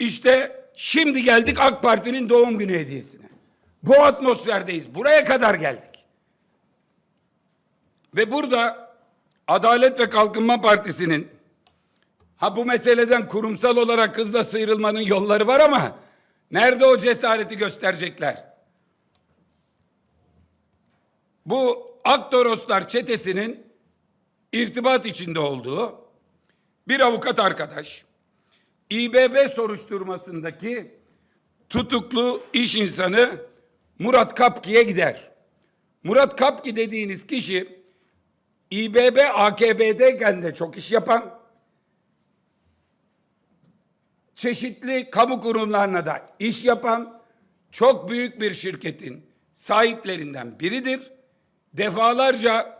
İşte şimdi geldik AK Parti'nin doğum günü hediyesine. Bu atmosferdeyiz. Buraya kadar geldik. Ve burada Adalet ve Kalkınma Partisi'nin ha bu meseleden kurumsal olarak hızla sıyrılmanın yolları var ama nerede o cesareti gösterecekler? Bu Aktoroslar çetesinin irtibat içinde olduğu bir avukat arkadaş İBB soruşturmasındaki tutuklu iş insanı Murat Kapki'ye gider. Murat Kapki dediğiniz kişi İBB AKB'deyken de çok iş yapan, çeşitli kamu kurumlarına da iş yapan çok büyük bir şirketin sahiplerinden biridir. Defalarca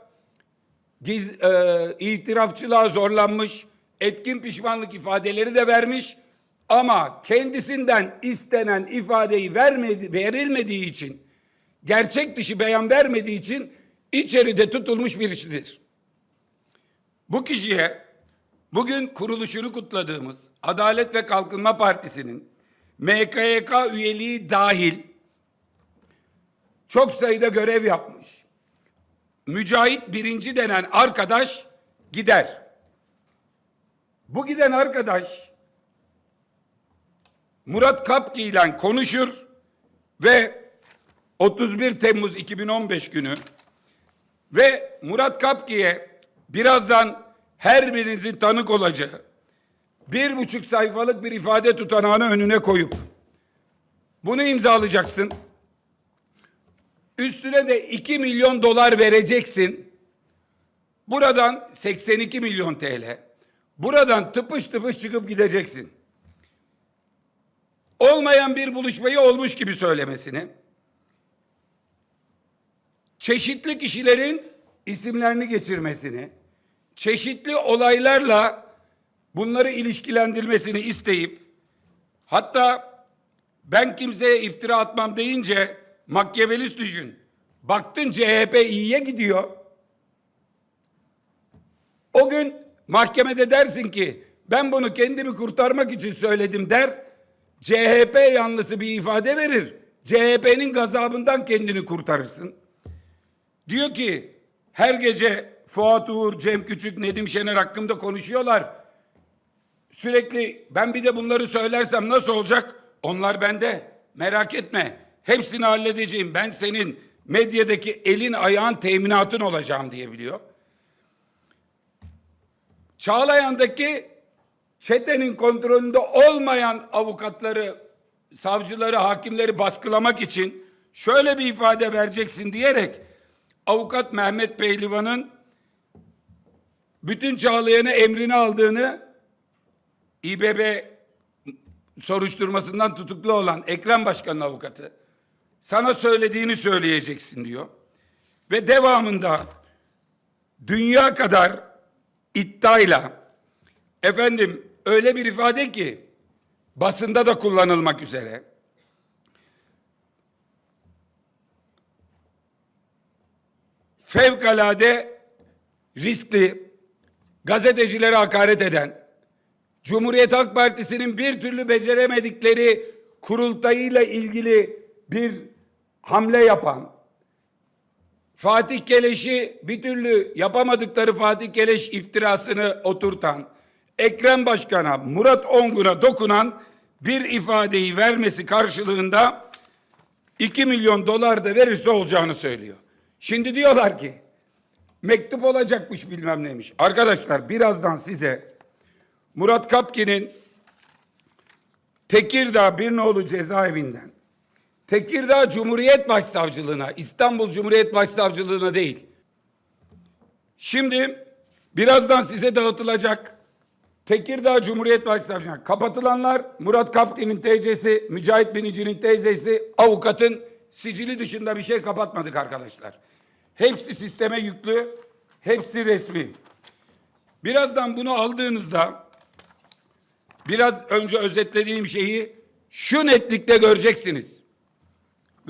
giz, e, itirafçılığa zorlanmış, etkin pişmanlık ifadeleri de vermiş ama kendisinden istenen ifadeyi vermedi, verilmediği için, gerçek dışı beyan vermediği için içeride tutulmuş birisidir. Bu kişiye bugün kuruluşunu kutladığımız Adalet ve Kalkınma Partisi'nin MKYK üyeliği dahil çok sayıda görev yapmış. Mücahit birinci denen arkadaş gider. Bu giden arkadaş Murat Kapki ile konuşur ve 31 Temmuz 2015 günü ve Murat Kapki'ye birazdan her birinizin tanık olacağı bir buçuk sayfalık bir ifade tutanağını önüne koyup bunu imzalayacaksın. Üstüne de 2 milyon dolar vereceksin. Buradan 82 milyon TL. Buradan tıpış tıpış çıkıp gideceksin. Olmayan bir buluşmayı olmuş gibi söylemesini. Çeşitli kişilerin isimlerini geçirmesini, çeşitli olaylarla bunları ilişkilendirmesini isteyip hatta ben kimseye iftira atmam deyince Makyavelist düşün. Baktın CHP iyiye gidiyor. O gün mahkemede dersin ki ben bunu kendimi kurtarmak için söyledim der. CHP yanlısı bir ifade verir. CHP'nin gazabından kendini kurtarırsın. Diyor ki her gece Fuat Uğur, Cem Küçük, Nedim Şener hakkında konuşuyorlar. Sürekli ben bir de bunları söylersem nasıl olacak? Onlar bende. Merak etme. Hepsini halledeceğim. Ben senin medyadaki elin ayağın teminatın olacağım diye biliyor. Çağlayan'daki çetenin kontrolünde olmayan avukatları, savcıları, hakimleri baskılamak için şöyle bir ifade vereceksin diyerek avukat Mehmet Pehlivan'ın bütün Çağlayan'ı emrine aldığını İBB soruşturmasından tutuklu olan Ekrem Başkan'ın avukatı sana söylediğini söyleyeceksin diyor. Ve devamında dünya kadar iddiayla efendim öyle bir ifade ki basında da kullanılmak üzere. Fevkalade riskli gazetecilere hakaret eden Cumhuriyet Halk Partisi'nin bir türlü beceremedikleri kurultayıyla ilgili bir hamle yapan, Fatih Keleş'i bir türlü yapamadıkları Fatih Keleş iftirasını oturtan, Ekrem Başkan'a, Murat Ongun'a dokunan bir ifadeyi vermesi karşılığında 2 milyon dolar da verirse olacağını söylüyor. Şimdi diyorlar ki mektup olacakmış bilmem neymiş. Arkadaşlar birazdan size Murat Kapki'nin Tekirdağ Birnoğlu cezaevinden Tekirdağ Cumhuriyet Başsavcılığına, İstanbul Cumhuriyet Başsavcılığına değil. Şimdi birazdan size dağıtılacak Tekirdağ Cumhuriyet Başsavcılığına kapatılanlar Murat Kapki'nin teyzesi, Mücahit Binici'nin teyzesi, avukatın sicili dışında bir şey kapatmadık arkadaşlar. Hepsi sisteme yüklü, hepsi resmi. Birazdan bunu aldığınızda biraz önce özetlediğim şeyi şu netlikte göreceksiniz.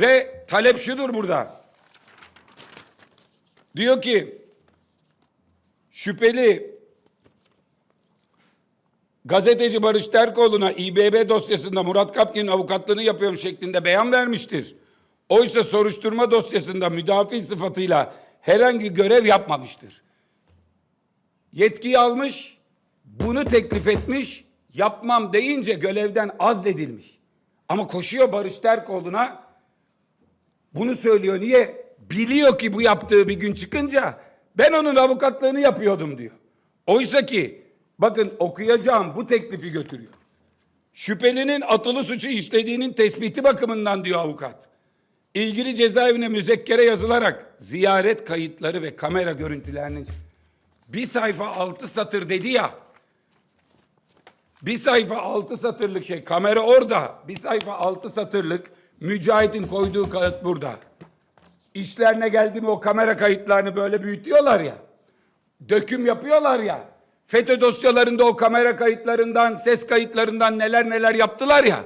Ve talep şudur burada. Diyor ki şüpheli gazeteci Barış Terkoğlu'na İBB dosyasında Murat Kapkin'in avukatlığını yapıyorum şeklinde beyan vermiştir. Oysa soruşturma dosyasında müdafi sıfatıyla herhangi görev yapmamıştır. Yetkiyi almış, bunu teklif etmiş, yapmam deyince görevden azledilmiş. Ama koşuyor Barış Terkoğlu'na bunu söylüyor. Niye? Biliyor ki bu yaptığı bir gün çıkınca ben onun avukatlığını yapıyordum diyor. Oysa ki bakın okuyacağım bu teklifi götürüyor. Şüphelinin atılı suçu işlediğinin tespiti bakımından diyor avukat. İlgili cezaevine müzekkere yazılarak ziyaret kayıtları ve kamera görüntülerinin bir sayfa altı satır dedi ya. Bir sayfa altı satırlık şey kamera orada. Bir sayfa altı satırlık Mücahit'in koyduğu kağıt burada. İşlerine geldi mi o kamera kayıtlarını böyle büyütüyorlar ya. Döküm yapıyorlar ya. FETÖ dosyalarında o kamera kayıtlarından, ses kayıtlarından neler neler yaptılar ya.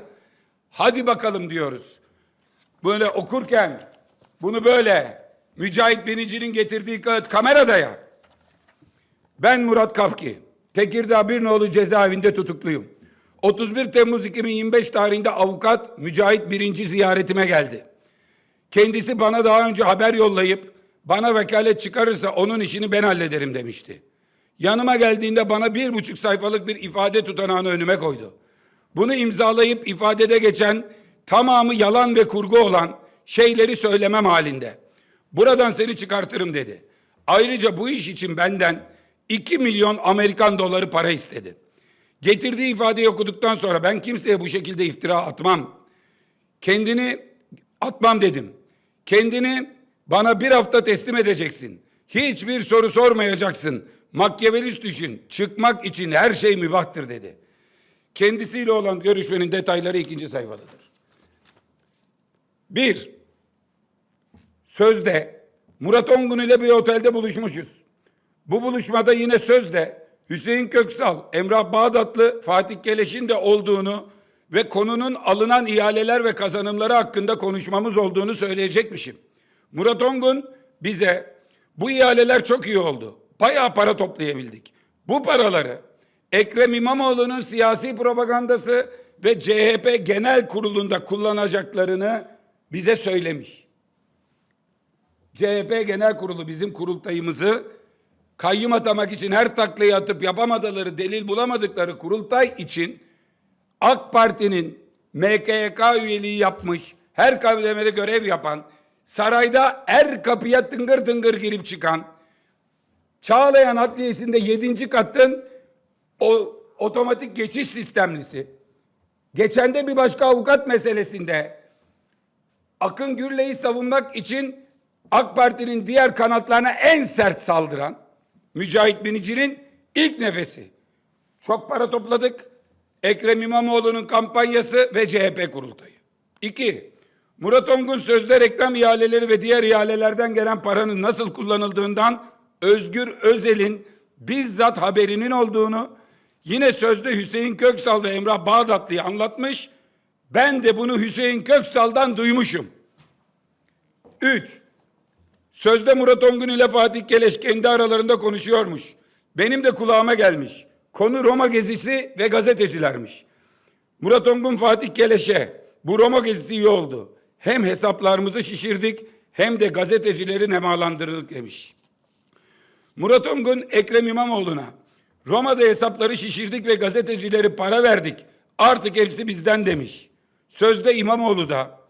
Hadi bakalım diyoruz. Böyle okurken bunu böyle Mücahit Binici'nin getirdiği kağıt kamerada ya. Ben Murat Kapki. Tekirdağ Birnoğlu cezaevinde tutukluyum. 31 Temmuz 2025 tarihinde avukat Mücahit Birinci ziyaretime geldi. Kendisi bana daha önce haber yollayıp bana vekalet çıkarırsa onun işini ben hallederim demişti. Yanıma geldiğinde bana bir buçuk sayfalık bir ifade tutanağını önüme koydu. Bunu imzalayıp ifadede geçen tamamı yalan ve kurgu olan şeyleri söylemem halinde. Buradan seni çıkartırım dedi. Ayrıca bu iş için benden 2 milyon Amerikan doları para istedi. Getirdiği ifadeyi okuduktan sonra ben kimseye bu şekilde iftira atmam. Kendini atmam dedim. Kendini bana bir hafta teslim edeceksin. Hiçbir soru sormayacaksın. Makyavelist düşün. Çıkmak için her şey mübahtır dedi. Kendisiyle olan görüşmenin detayları ikinci sayfadadır. Bir, sözde Murat Ongun ile bir otelde buluşmuşuz. Bu buluşmada yine sözde Hüseyin Köksal, Emrah Bağdatlı, Fatih Keleş'in de olduğunu ve konunun alınan ihaleler ve kazanımları hakkında konuşmamız olduğunu söyleyecekmişim. Murat Ongun bize bu ihaleler çok iyi oldu. Bayağı para toplayabildik. Bu paraları Ekrem İmamoğlu'nun siyasi propagandası ve CHP genel kurulunda kullanacaklarını bize söylemiş. CHP genel kurulu bizim kurultayımızı kayyum atamak için her taklayı atıp yapamadıkları, delil bulamadıkları kurultay için AK Parti'nin MKYK üyeliği yapmış, her kademede görev yapan, sarayda her kapıya tıngır tıngır girip çıkan, Çağlayan Adliyesi'nde 7. katın o otomatik geçiş sistemlisi, geçen de bir başka avukat meselesinde Akın Gürley'i savunmak için AK Parti'nin diğer kanatlarına en sert saldıran Mücahit Binici'nin ilk nefesi. Çok para topladık. Ekrem İmamoğlu'nun kampanyası ve CHP kurultayı. İki, Murat Ongun sözde reklam ihaleleri ve diğer ihalelerden gelen paranın nasıl kullanıldığından Özgür Özel'in bizzat haberinin olduğunu yine sözde Hüseyin Köksal ve Emrah Bağdatlı'yı anlatmış. Ben de bunu Hüseyin Köksal'dan duymuşum. Üç, Sözde Murat Ongun ile Fatih Keleş kendi aralarında konuşuyormuş. Benim de kulağıma gelmiş. Konu Roma gezisi ve gazetecilermiş. Murat Ongun Fatih Keleş'e bu Roma gezisi iyi oldu. Hem hesaplarımızı şişirdik hem de gazetecileri nemalandırdık demiş. Murat Ongun Ekrem İmamoğlu'na Roma'da hesapları şişirdik ve gazetecileri para verdik. Artık hepsi bizden demiş. Sözde İmamoğlu da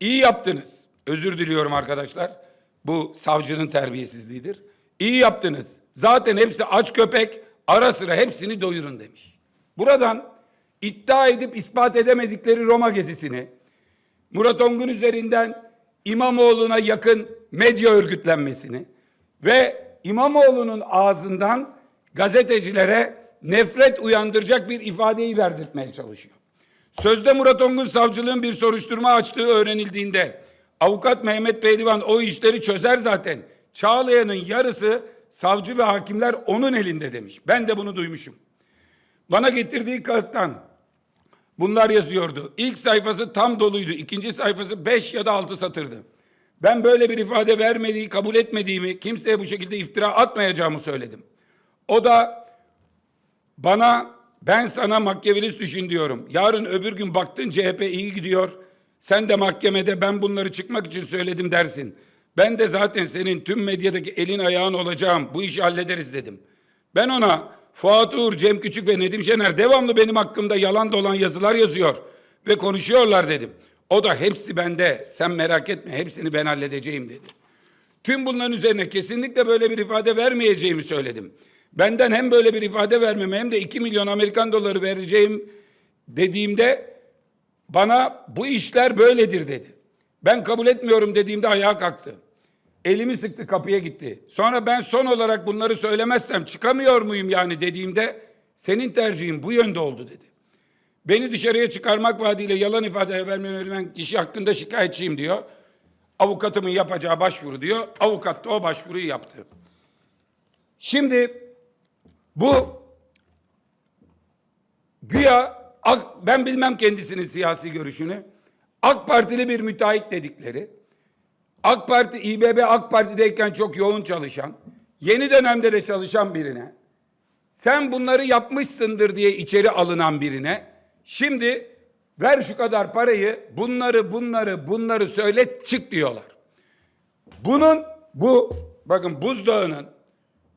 iyi yaptınız. Özür diliyorum arkadaşlar. Bu savcının terbiyesizliğidir. İyi yaptınız. Zaten hepsi aç köpek. Ara sıra hepsini doyurun demiş. Buradan iddia edip ispat edemedikleri Roma gezisini Murat Ongun üzerinden İmamoğlu'na yakın medya örgütlenmesini ve İmamoğlu'nun ağzından gazetecilere nefret uyandıracak bir ifadeyi verdirtmeye çalışıyor. Sözde Murat Ongun savcılığın bir soruşturma açtığı öğrenildiğinde avukat Mehmet Pehlivan o işleri çözer zaten. Çağlayan'ın yarısı savcı ve hakimler onun elinde demiş. Ben de bunu duymuşum. Bana getirdiği kağıttan bunlar yazıyordu. İlk sayfası tam doluydu. İkinci sayfası beş ya da altı satırdı. Ben böyle bir ifade vermediği, kabul etmediğimi, kimseye bu şekilde iftira atmayacağımı söyledim. O da bana Ben sana makyavelist düşün diyorum. Yarın öbür gün baktın CHP iyi gidiyor. Sen de mahkemede ben bunları çıkmak için söyledim dersin. Ben de zaten senin tüm medyadaki elin ayağın olacağım. Bu işi hallederiz dedim. Ben ona Fuat Uğur, Cem Küçük ve Nedim Şener devamlı benim hakkımda yalan dolan yazılar yazıyor ve konuşuyorlar dedim. O da hepsi bende. Sen merak etme hepsini ben halledeceğim dedi. Tüm bunların üzerine kesinlikle böyle bir ifade vermeyeceğimi söyledim. Benden hem böyle bir ifade vermeme hem de 2 milyon Amerikan doları vereceğim dediğimde bana bu işler böyledir dedi. Ben kabul etmiyorum dediğimde ayağa kalktı. Elimi sıktı kapıya gitti. Sonra ben son olarak bunları söylemezsem çıkamıyor muyum yani dediğimde senin tercihin bu yönde oldu dedi. Beni dışarıya çıkarmak vaadiyle yalan ifade vermeme verilen kişi hakkında şikayetçiyim diyor. Avukatımın yapacağı başvuru diyor. Avukat da o başvuruyu yaptı. Şimdi bu güya AK- ben bilmem kendisinin siyasi görüşünü. AK Partili bir müteahhit dedikleri. AK Parti, İBB AK Parti'deyken çok yoğun çalışan, yeni dönemde de çalışan birine, sen bunları yapmışsındır diye içeri alınan birine, şimdi ver şu kadar parayı, bunları, bunları, bunları söyle, çık diyorlar. Bunun, bu, bakın buzdağının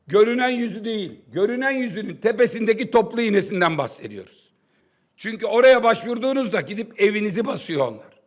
görünen yüzü değil, görünen yüzünün tepesindeki toplu iğnesinden bahsediyoruz. Çünkü oraya başvurduğunuzda gidip evinizi basıyor onlar.